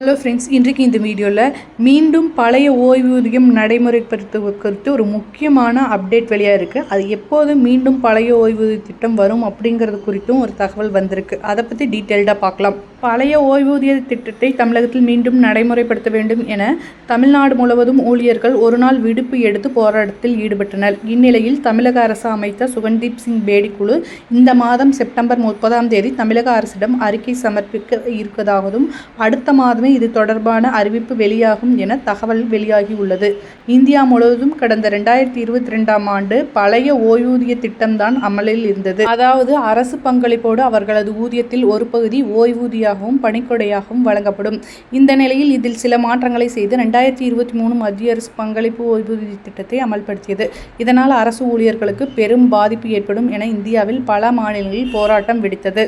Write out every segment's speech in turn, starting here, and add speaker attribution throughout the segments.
Speaker 1: Hello friends இன்றைக்கு இந்த வீடியோவில் மீண்டும் பழைய ஓய்வூதியம் நடைமுறைப்படுத்துவது குறித்து ஒரு முக்கியமான அப்டேட் வெளியாக இருக்குது அது எப்போது மீண்டும் பழைய ஓய்வூதிய திட்டம் வரும் அப்படிங்கிறது குறித்தும் ஒரு தகவல் வந்திருக்கு. அதை பற்றி டீட்டெயில்டாக பார்க்கலாம் பழைய ஓய்வூதிய திட்டத்தை தமிழகத்தில் மீண்டும் நடைமுறைப்படுத்த வேண்டும் என தமிழ்நாடு முழுவதும் ஊழியர்கள் ஒரு நாள் விடுப்பு எடுத்து போராட்டத்தில் ஈடுபட்டனர். இந்நிலையில் தமிழக அரசு அமைத்த சுகன்தீப் சிங் பேடி குழு இந்த மாதம் செப்டம்பர் முப்பதாம் தேதி தமிழக அரசிடம் அறிக்கை சமர்ப்பிக்க இருப்பதாகவும் அடுத்த மாதமே இது தொடர்பான அறிவிப்பு வெளியாகும் என தகவல் வெளியாகியுள்ளது. இந்தியா முழுவதும் கடந்த ரெண்டாயிரத்தி இருபத்தி ரெண்டாம் ஆண்டு பழைய ஓய்வூதிய திட்டம்தான் அமலில் இருந்தது. அதாவது அரசு பங்களிப்போடு அவர்களது ஊதியத்தில் ஒரு பகுதி ஓய்வூதியாகவும் பணிக்கொடையாகவும் வழங்கப்படும். இந்த நிலையில் இதில் சில மாற்றங்களை செய்து ரெண்டாயிரத்தி இருபத்தி மூணு மத்திய அரசு பங்களிப்பு ஓய்வூதிய திட்டத்தை அமல்படுத்தியது. இதனால் அரசு ஊழியர்களுக்கு பெரும் பாதிப்பு ஏற்படும் என இந்தியாவில் பல மாநிலங்களில் போராட்டம் வெடித்தது.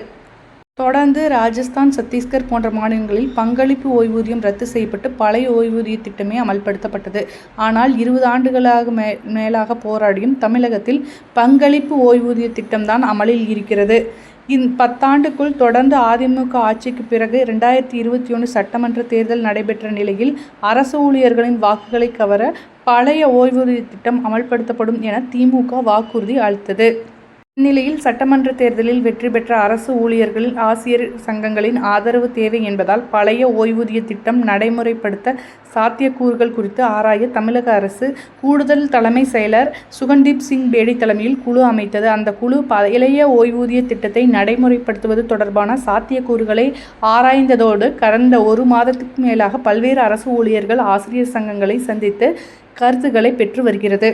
Speaker 1: தொடர்ந்து ராஜஸ்தான் சத்தீஸ்கர் போன்ற மாநிலங்களில் பங்களிப்பு ஓய்வூதியம் ரத்து செய்யப்பட்டு பழைய ஓய்வூதிய திட்டமே அமல்படுத்தப்பட்டது. ஆனால் இருபது ஆண்டுகளாக மே மேலாக போராடியும் தமிழகத்தில் பங்களிப்பு ஓய்வூதிய திட்டம்தான் அமலில் இருக்கிறது. இந் பத்தாண்டுக்குள் தொடர்ந்து அதிமுக ஆட்சிக்கு பிறகு ரெண்டாயிரத்தி இருபத்தி ஒன்று சட்டமன்ற தேர்தல் நடைபெற்ற நிலையில் அரசு ஊழியர்களின் வாக்குகளை கவர பழைய ஓய்வூதிய திட்டம் அமல்படுத்தப்படும் என திமுக வாக்குறுதி அளித்தது. இந்நிலையில் சட்டமன்ற தேர்தலில் வெற்றி பெற்ற அரசு ஊழியர்களில் ஆசிரியர் சங்கங்களின் ஆதரவு தேவை என்பதால் பழைய ஓய்வூதிய திட்டம் நடைமுறைப்படுத்த சாத்தியக்கூறுகள் குறித்து ஆராய தமிழக அரசு கூடுதல் தலைமை செயலர் சுகன்தீப் சிங் பேடி தலைமையில் குழு அமைத்தது. அந்த குழு பழைய ஓய்வூதிய திட்டத்தை நடைமுறைப்படுத்துவது தொடர்பான சாத்தியக்கூறுகளை ஆராய்ந்ததோடு கடந்த ஒரு மாதத்துக்கு மேலாக பல்வேறு அரசு ஊழியர்கள் ஆசிரியர் சங்கங்களை சந்தித்து கருத்துக்களை பெற்று வருகிறது.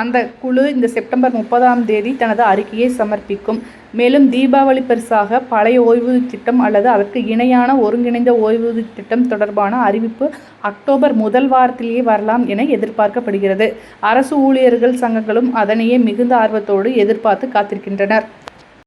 Speaker 1: அந்த குழு இந்த செப்டம்பர் முப்பதாம் தேதி தனது அறிக்கையை சமர்ப்பிக்கும். மேலும் தீபாவளி பரிசாக பழைய ஓய்வூதிய திட்டம் அல்லது அதற்கு இணையான ஒருங்கிணைந்த ஓய்வூதிய திட்டம் தொடர்பான அறிவிப்பு அக்டோபர் முதல் வாரத்திலேயே வரலாம் என எதிர்பார்க்கப்படுகிறது. அரசு ஊழியர்கள் சங்கங்களும் அதனையே மிகுந்த ஆர்வத்தோடு எதிர்பார்த்து காத்திருக்கின்றனர்.